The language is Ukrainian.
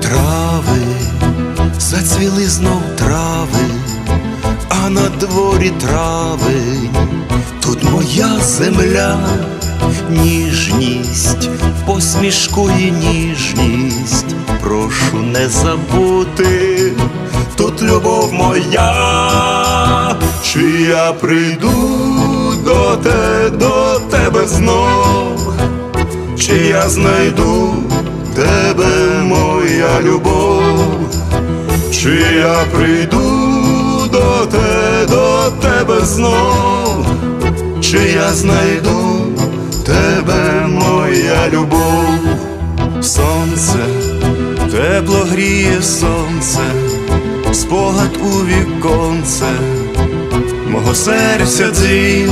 Трави, зацвіли знов трави, а на дворі травень, тут моя земля, ніжність, посмішку і ніжність, прошу не забути, тут любов моя, чи я прийду до, те, до знов, чи я знайду тебе, моя любов, чи я прийду до, те, до тебе знов, чи я знайду тебе, моя любов, сонце, тепло гріє сонце, спогад у віконце, мого серця дзвін